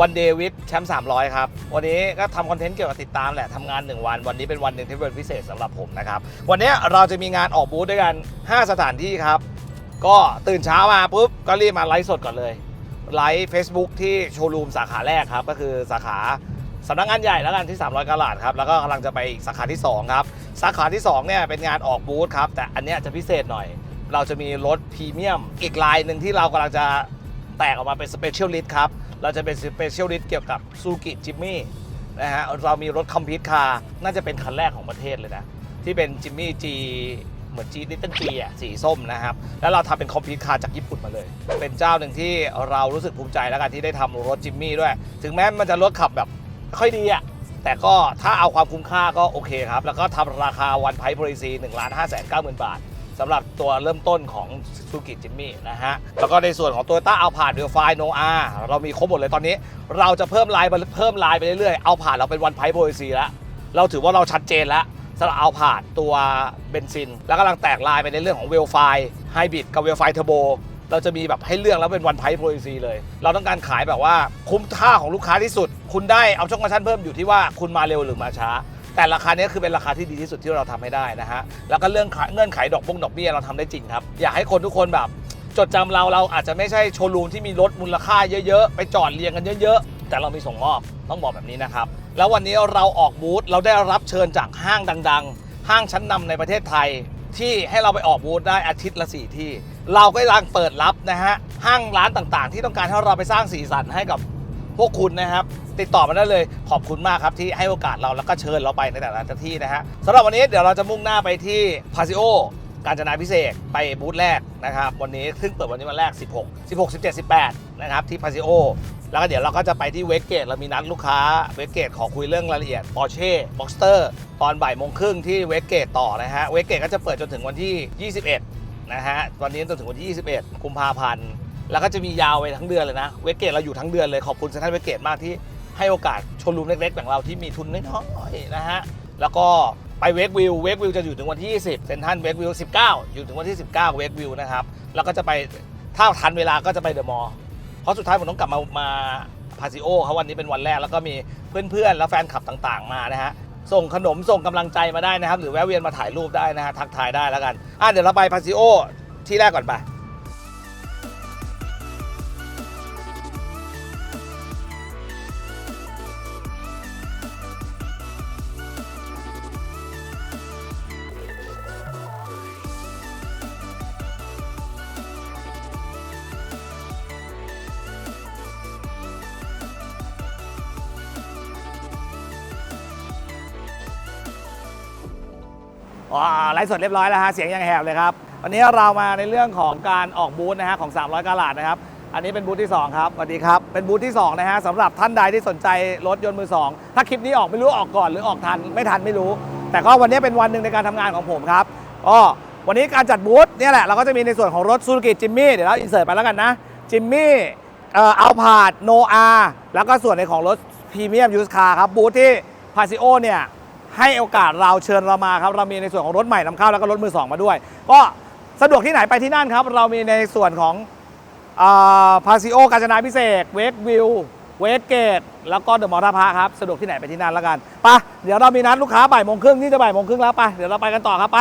วันเดวิดแชมป์300 ครับ วันนี้ก็ทำคอนเทนต์เกี่ยวกับติดตามแหละทำงาน 1 วัน วันนี้เป็นวันหนึ่งที่เป็นพิเศษสำหรับผมนะครับ วันนี้เราจะมีงานออกบูธด้วยกัน 5 สถานที่ครับ ก็ตื่นเช้ามาปุ๊บ ก็รีบมาไลฟ์สดก่อนเลย ไลฟ์ Facebook ที่โชว์รูมสาขาแรกครับ ก็คือสาขาสำนักงานใหญ่แล้วกันที่ 300กะลาดครับ แล้วก็กำลังจะไปสาขาที่ 2 ครับ สาขาที่2เนี่ยเป็นงานออกบูธครับ แต่อันนี้จะพิเศษหน่อย เราจะมีรถพรีเมียมอีกลายหนึ่งที่เรากำลังจะแตกออกมาเป็นสเปเชียลลิสต์ครับ เราจะเป็นสเปเชียลลิสต์เกี่ยวกับซูกิจิมมี่นะฮะเรามีรถคอมพิวต์คาร์น่าจะเป็นคันแรกของประเทศเลยนะ ที่เป็นจิมมี่จีเหมือนจีลิตเติ้ลจีอะสีส้มนะครับ แล้วเราทำเป็นคอมพิวต์คาร์จากญี่ปุ่นมาเลย เป็นเจ้าหนึ่งที่เรารู้สึกภูมิใจแล้วกันที่ได้ทำรถจิมมี่ด้วย ถึงแม้มันจะรถขับแบบค่อยดีอะแต่ก็ถ้าเอาความคุ้มค่าก็โอเคครับ แล้วก็ทำราคาวันไพโพลิซี1นึ่งล้านห้าแสนเก้าหมื่นบาท สำหรับตัวเริ่มต้นของซูกิจิมมี่นะฮะ แล้วก็ในส่วนของตัวต้าเอาผ่านเดลไฟโนอาเรามีครบหมดเลยตอนนี้ เราจะเพิ่มลายเพิ่มลายไปเรื่อยๆ เอาผ่านเราเป็นวันไพโพลิซีแล้วเราถือว่าเราชัดเจนแล้วสำหรับเอาผ่านตัวเบนซิน แล้วกำลังแตกลายไปในเรื่องของเวลไฟไฮบริดกับเวลไฟเทอร์โบเราจะมีแบบให้เลือกแล้วเป็นวันไพโพลิซีเลย เราต้องการขายแบบว่าคุ้มค่าของลูกค้าที่สุด คุณได้เอาช่องคอมชั่นเพิ่มอยู่ที่ว่าคุณมาเร็วหรือมาช้า แต่ราคานี้คือเป็นราคาที่ดีที่สุดที่เราทำให้ได้นะฮะแล้วก็เรื่องเงื่อนไขดอกบงดอกเบี้ยเราทำได้จริงครับ อยากให้คนทุกคนแบบจดจำเราเราอาจจะไม่ใช่โชว์รูมที่มีรถมูลค่าเยอะๆ ไปจอดเรียงกันเยอะๆ แต่เรามีส่งมอบต้องบอกแบบนี้นะครับ แล้ววันนี้เราออกบูธเราได้รับเชิญจากห้างดัง ๆ ห้างชั้นนำในประเทศไทย ที่ให้เราไปออกบูธได้อาทิตย์ละสี่ที่ เราก็รังเปิดรับนะฮะห้างร้านต่างๆ ที่ต้องการให้เราไปสร้างสีสันให้กับพวกคุณนะครับ ติดต่อมาได้เลยขอบคุณมากครับที่ให้โอกาสเราแล้วก็เชิญเราไปในแต่ละที่นะฮะสำหรับวันนี้เดี๋ยวเราจะมุ่งหน้าไปที่พาซิโอการจนาพิเศษไปบูธแรกนะครับวันนี้ซึ่งเปิดวันนี้วันแรก 16 16 17 18 นะครับที่พาซิโอแล้วก็เดี๋ยวเราก็จะไปที่เวกเกตเรามีนัดลูกค้าเวกเกตขอคุยเรื่องรายละเอียดปอร์เช่บ็อกสเตอร์ตอนบ่ายโมงครึ่งที่เวกเกตต่อนะฮะเวกเกตก็จะเปิดจนถึงวันที่ 21 นะฮะวันนี้จนถึงวันที่ 21 กุมภาพันธ์แล้วก็จะมียาวไปทั้งเดือนเลยนะเวกเกตเราอยู่ทั้งเดือนเลยขอบคุณเซนทรัลเวกเกตมากที่ ให้โอกาสโชว์รูมเล็กๆอย่างเราที่มีทุนน้อยๆนะฮะ แล้วก็ไปเวกวิว เวกวิวจะอยู่ถึงวันที่ 20เซนทรัลเวกวิว 19 อยู่ถึงวันที่ 19 เวกวิวนะครับ แล้วก็จะไปถ้าทันเวลาก็จะไปเดอะมอลล์เพราะสุดท้ายผมต้องกลับมามาพาซิโอเขาวันนี้เป็นวันแรก แล้วก็มีเพื่อนๆ และแฟนคลับต่างๆ มานะฮะ ส่งขนมส่งกำลังใจมาได้นะครับ หรือแวะเวียนมาถ่ายรูปได้นะฮะ ทักทายได้แล้วกัน อะเดี๋ยวเราไปพาซิโอที่แรกก่อนไป ไลฟ์สดเรียบร้อยแล้วฮะเสียงยังแหบเลยครับ วันนี้เรามาในเรื่องของการออกบูธนะฮะของ 300กาลาดนะครับ อันนี้เป็นบูธที่ 2 ครับสวัสดีครับ เป็นบูธที่ 2 นะฮะสำหรับท่านใดที่สนใจรถยนต์มือ 2 ถ้าคลิปนี้ออกไม่รู้ออกก่อนหรือออกทันไม่ทันไม่รู้ แต่ก็วันนี้เป็นวันหนึ่งในการทำงานของผมครับก็วันนี้การจัดบูธเนี่ยแหละเราก็จะมีในส่วนของรถซูซูกิจิมมี่เดี๋ยวเราอินเสิร์ตไปแล้วกันนะจิมมี่เอ่ออัลพาดโนอาแล้วก็ส่วนในของรถพรีเมียมยูสคาร์ครับบูธที่พาซิโอเนี่ย ให้โอกาสเราเชิญเรามาครับเรามีในส่วนของรถใหม่นำเข้าแล้วก็รถมือสองมาด้วย ก็สะดวกที่ไหนไปที่นั่นครับ เรามีในส่วนของพาซิโอกาญจนาพิเศษเวกวิวเวกเกตแล้วก็เดอะมอลล์ท่าพระครับสะดวกที่ไหนไปที่นั่นแล้วกันไปเดี๋ยวเรามีนัดลูกค้าบ่ายโมงครึ่งนี่จะบ่ายโมงครึ่งแล้วไปเดี๋ยวเราไปกันต่อครับไป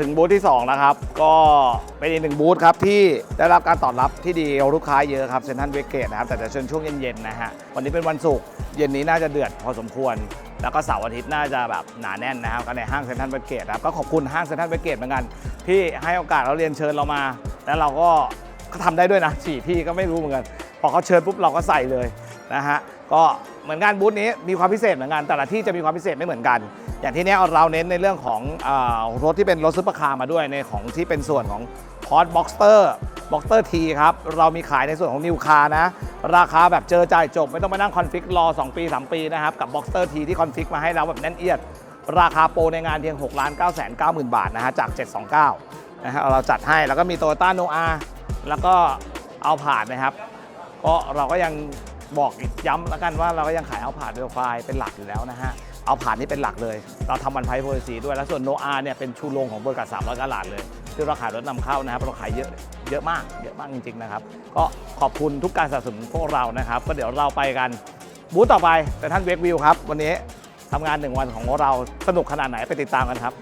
ถึงบูธที่2แล้วครับ ก็เป็นอีกหนึ่งบูธครับที่ได้รับการตอบรับที่ดีลูกค้าเยอะครับเซนทันเวกเกตนะครับแต่จะเชิญช่วงเย็นๆนะฮะวันนี้เป็นวันศุกร์เย็นนี้น่าจะเดือดพอสมควร แล้วก็เสาร์อาทิตย์น่าจะแบบหนาแน่นนะครับกันในห้างเซนทันเวกเกตครับก็ขอบคุณห้างเซนทันเวกเกตเหมือนกันที่ให้โอกาสเราเรียนเชิญเรามา แล้วเราก็ก็ทำได้ด้วยนะสี่ที่ก็ไม่รู้เหมือนกันพอเขาเชิญปุ๊บเราก็ใส่เลยนะฮะ ก็เหมือนกันบูธนี้มีความพิเศษเหมือนกันแต่ละที่จะมีความพิเศษไม่เหมือนกัน อย่างที่เนี้ยเราเน้นในเรื่องของอรถที่เป็นรถซุปเปอร์คาร์มาด้วยในของที่เป็นส่วนของพอร์ตบ็อกสเตอร์บ็อกสเตอร์ทีครับ เรามีขายในส่วนของนิวคาร์นะ ราคาแบบเจอจ่ายจบ ไม่ต้องมานั่งคอนฟิกรอ 2 ปี 3 ปีนะครับ กับบ็อกสเตอร์ทีที่คอนฟิกมาให้เราแบบแน่นเอียด ราคาโปรในงานเพียง6ล้าน9 9 0 0 0 บาทนะฮะจาก 729 นะฮะเราจัดให้แล้วก็มีโตโยต้าโนอาแล้วก็เอาผ่านนะครับ ก็เราก็ยัง บอกอีกย้ำแล้วกันว่าเราก็ยังขายเอาผ่านเวลไฟเป็นหลักอยู่แล้วนะฮะ เอาผ่านนี้เป็นหลักเลย เราทำมันไพโพลิซีด้วย แล้วส่วนโนอาเนี่ยเป็นชูโรงของบริษัท300กะหลาดเลยที่เราขายรถนำเข้านะครับเราขายเยอะเยอะมากเยอะมากจริงๆนะครับก็ขอบคุณทุกการสนับสนุนพวกเรานะครับ ก็เดี๋ยวเราไปกันบูธต่อไปแต่ท่านเวกวิวครับ วันนี้ทำงานหนึ่งวันของเราสนุกขนาดไหนไปติดตามกันครับ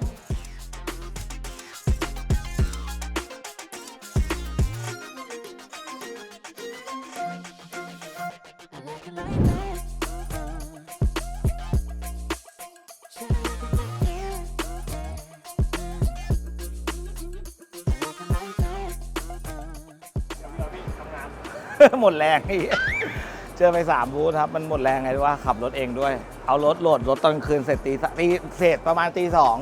หมดแรงนี่เจอไปสามบูธครับมันหมดแรงไงว่าขับรถเองด้วย เอารถโหลดรถตอนคืนเสร็จตีตีเสร็จประมาณตีสอง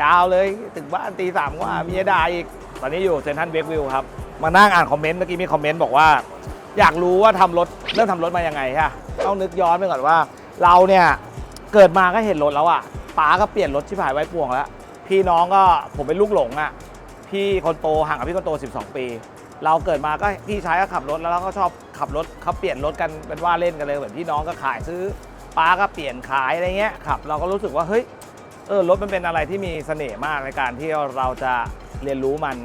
ยาวเลยถึงบ้านตีสามกว่ามีดาอีก ตอนนี้อยู่เซนทรัลเบกวิวครับ มานั่งอ่านคอมเมนต์เมื่อกี้มีคอมเมนต์บอกว่า อยากรู้ว่าทำรถเริ่มทำรถมายังไงฮะต้องนึกย้อนไปก่อนว่า เราเนี่ยเกิดมาก็เห็นรถแล้วอะป๋าก็เปลี่ยนรถชิบหายไว้ป่วงแล้วพี่น้องก็ผมเป็นลูกหลงอะพี่คนโตห่างกับพี่คนโต 12 ปี เราเกิดมาก็พี่ชายก็ขับรถแล้วเราก็ชอบขับรถเขาเปลี่ยนรถกันเป็นว่าเล่นกันเลยเหมือนพี่น้องก็ขายซื้อป้าก็เปลี่ยนขายอะไรเงี้ยขับ เราก็รู้สึกว่าเฮ้ยเออรถมันเป็นอะไรที่มีเสน่ห์มากในการที่เราจะเรียนรู้มัน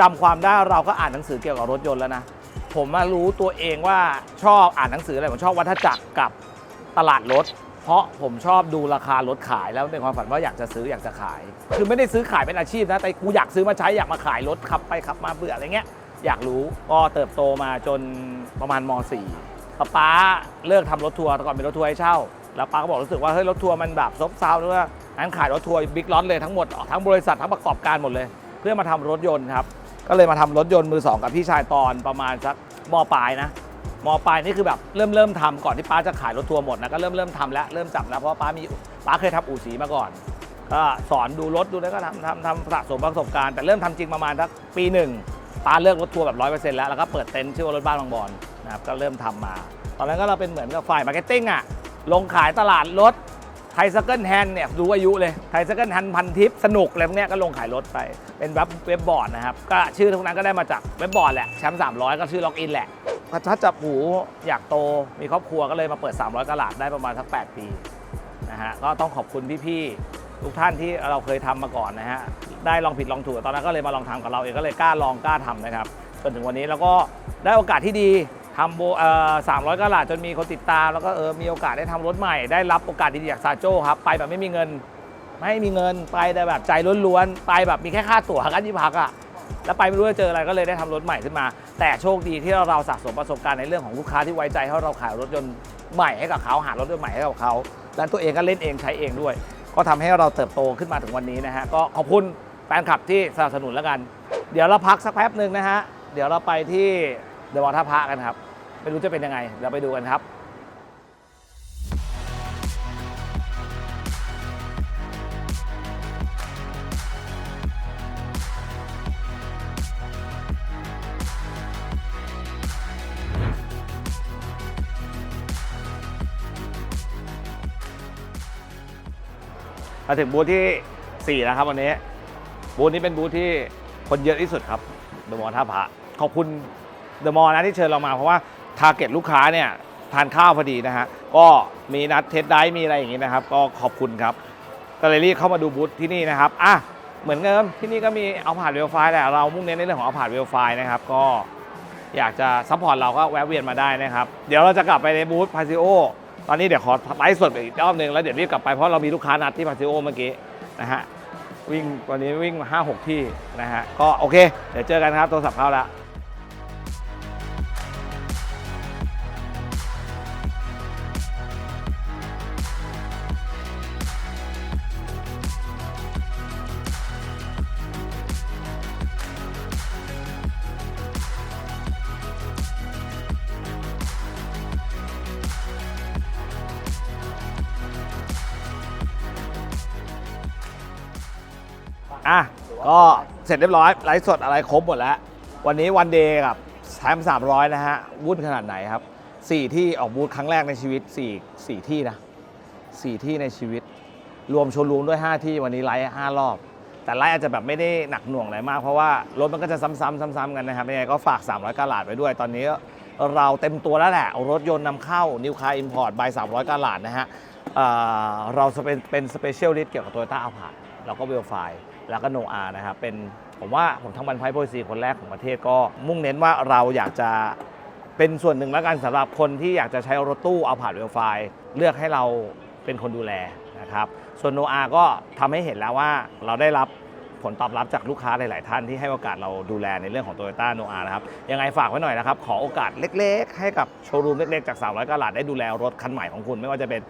จำความได้เราก็อ่านหนังสือเกี่ยวกับรถยนต์แล้วนะผมมารู้ตัวเองว่าชอบอ่านหนังสืออะไรผมชอบวัฏจักรกับตลาดรถ เพราะผมชอบดูราคารถขายแล้วเป็นความฝันว่าอยากจะซื้ออยากจะขาย คือไม่ได้ซื้อขายเป็นอาชีพนะแต่กูอยากซื้อมาใช้อยากมาขายรถขับไปขับมาเบื่ออะไรเงี้ย อยากรู้ก็เติบโตมาจนประมาณม .4 ป้าป๊าเลิกทำรถทัวร์แต่ก่อนเป็นรถทัวร์ให้เช่า แล้วป้าก็บอกรู้สึกว่าเฮ้ยรถทัวร์มันแบบซบเซาด้วยงั้นขายรถทัวร์บิ๊กล็อตเลยทั้งหมดทั้งบริษัททั้งประกอบการหมดเลย เพื่อมาทำรถยนต์ครับก็เลยมาทำรถยนต์มือสองกับพี่ชายตอนประมาณสักมปลายนะมปลายนี่คือแบบเริ่มเริ่มทำก่อนที่ป้าจะขายรถทัวร์หมดนะก็เริ่มเริ่มทำแล้วเริ่มจับแล้วเพราะป้ามีป้าเคยทำอู่สีมาก่อนก็สอนดูรถดูแล้วก็ทำทำทำสะสมประสบการณ์แต่เริ่มทำจริงประมาณสักปีหนึ่ง ป้าเลิกรถทัวร์แบบร้อยเปอร์เซ็นต์แล้ว แล้วก็เปิดเต็นท์ชื่อว่ารถบ้านบางบอนนะครับ ก็เริ่มทำมา ตอนนั้นก็เราเป็นเหมือนกับฝ่ายมาร์เก็ตติ้งอะ ลงขายตลาดรถไทยซักเกิลแฮนด์เนี่ยดูอายุเลยไทยซักเกิลแฮนด์พันทิปสนุกอะไรพวกเนี้ยก็ลงขายรถไป เป็นเว็บเว็บบอร์ดนะครับ ก็ชื่อทุกนั้นก็ได้มาจากเว็บบอร์ดแหละแชมป์300ก็ชื่อล็อกอินแหละถ้าจับหูอยากโตมีครอบครัวก็เลยมาเปิด 300กะหลาดได้ประมาณสัก 8 ปีนะฮะก็ต้องขอบคุณพี่ๆทุกท่านที่เราเคยทำมาก่อนนะฮะ ได้ลองผิดลองถูกตอนนั้นก็เลยมาลองทำกับเราเองก็เลยกล้าลองกล้าทำนะครับจนถึงวันนี้แล้วก็ได้โอกาสที่ดีทำโบเอ่อ300กะหลาจนมีคนติดตาม แล้วก็เออมีโอกาสได้ทำรถใหม่ ได้รับโอกาสดีๆจากซาโจ้ครับ ไปแบบไม่มีเงิน ไม่มีเงินไปแต่แบบใจล้วนๆ ไปแบบมีแค่ค่าตั๋วกันที่พักอะแล้วไปไม่รู้จะเจออะไรก็เลยได้ทำรถใหม่ขึ้นมา แต่โชคดีที่เราสะสมประสบการณ์ในเรื่องของลูกค้าที่ไว้ใจให้เราขายรถยนต์ใหม่ให้กับเขาหารถยนต์ใหม่ให้กับเขาและตัวเองก็เล่นเองใช้เองด้วย ก็ทำให้เราเติบโตขึ้นมาถึงวันนี้นะฮะก็ขอบคุณ แฟนคลับที่สนับสนุนแล้วกัน เดี๋ยวเราพักสักแป๊บหนึ่งนะฮะ เดี๋ยวเราไปที่เดอะมอลท่าพระกันครับ ไม่รู้จะเป็นยังไงเดี๋ยวไปดูกันครับมาถึงบูธที่ 4 แล้วครับวันนี้ บูธนี้เป็นบูธที่คนเยอะที่สุดครับเดอะมอลล์ท่าพระขอบคุณเดอะมอลล์นะที่เชิญเรามาเพราะว่าทาร์เก็ตลูกค้าเนี่ยทานข้าวพอดีนะฮะ ก็มีนัดเทสไดฟ์มีอะไรอย่างงี้นะครับ ก็ขอบคุณครับก็เลยรีบเข้ามาดูบูธที่นี่นะครับอะเหมือนเดิมที่นี่ก็มีเอาผ่านเวลไฟแต่เรามุ่งเน้นในเรื่องของเอาผ่านเวลไฟนะครับ ก็อยากจะซัพพอร์ตเราก็แวะเวียนมาได้นะครับ เดี๋ยวเราจะกลับไปในบูธพาซิโอตอนนี้เดี๋ยวขอไลฟ์สดอีกรอบหนึ่งแล้วเดี๋ยวรีบกลับไปเพราะเรามีลูกค้านัดที่พาซิโอเมื่อกี้นะฮะ วิ่งวันนี้วิ่งมาห้าหกที่นะฮะก็โอเค เดี๋ยวเจอกันครับโทรศัพท์เข้าแล้ว อะก็เสร็จเรียบร้อยไลฟ์สดอะไรครบหมดแล้ว วันนี้วันเดย์กับแชมป์300นะฮะ วุ่นขนาดไหนครับ4ที่ออกบูธครั้งแรกในชีวิต4 4ที่นะ4ที่ในชีวิต รวมโชว์รูมด้วย 5 ที่วันนี้ไลฟ์5รอบ แต่ไลฟ์อาจจะแบบไม่ได้หนักหน่วงอะไรมาก เพราะว่ารถมันก็จะซ้ำๆซ้ำๆกันนะครับยังไงก็ฝาก 300กาลาดไว้ด้วย ตอนนี้เราเต็มตัวแล้วแหละรถยนต์นำเข้านิวคาอินพอร์ตใบ300กาลาดนะฮะเเราจะเป็นเป็นสเปเชียลลิสต์เกี่ยวกับโตโยต้าอัลพาร์แล้วก็เวลไฟ แล้วก็โนอานะครับเป็นผมว่าผมทั้งบันไพโพลิซีคนแรกของประเทศก็ มุ่งเน้นว่าเราอยากจะเป็นส่วนหนึ่งแล้วกันสำหรับคนที่อยากจะใช้รถตู้เอัลพาร์เวลไฟเลือกให้เราเป็นคนดูแลนะครับส่วนโนอาก็ทำให้เห็นแล้วว่าเราได้รับผลตอบรับจากลูกค้าหลาย ๆ ท่านที่ให้โอกาสเราดูแลในเรื่องของ Toyota n o a นะครับ ยังไงฝากไว้หน่อยนะครับ ขอโอกาสเล็ก ๆ ให้กับโชว์รูมเล็ก ๆ จาก 300กลัดได้ดูแลรถคันใหม่ของคุณ ไม่ว่าจะเป็น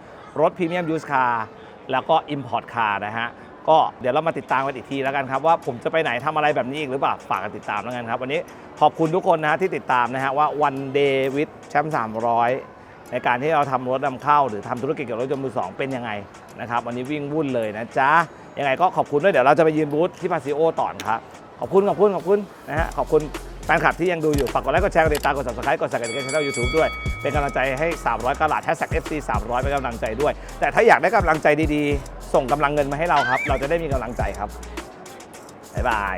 รถพรีเมียมยูสคาร์แล้วก็ Import Car นะฮะ ก็เดี๋ยวเรามาติดตามกันอีกทีแล้วกันครับว่าผมจะไปไหนทำอะไรแบบนี้อีกหรือเปล่าฝากกันติดตามแล้วกันครับ วันนี้ขอบคุณทุกคนนะที่ติดตามนะฮะว่าวันเดวิดแชมป์300 ในการที่เราทำรถนำเข้า หรือทำธุรกิจเกี่ยวกับรถยนต์มือสองเป็นยังไงนะครับวันนี้วิ่งวุ่นเลยนะจ๊ะยังไงก็ขอบคุณด้วยเดี๋ยวเราจะไปยืนบูธที่พาซิโอต่อนครับขอบคุณขอบคุณขอบคุณนะฮะขอบคุณ แฟนคลับที่ยังดูอยู่ ฝากกดไลค์ กดแชร์ กดติดตาม กด subscribe กดสั่นกระดิ่งช่องยูทูบด้วย เป็นกำลังใจให้ 300กะลาดแฮชแท็ก FC 300 เป็นกำลังใจด้วย แต่ถ้าอยากได้กำลังใจดีๆ ส่งกำลังเงินมาให้เราครับ เราจะได้มีกำลังใจครับ บ๊ายบาย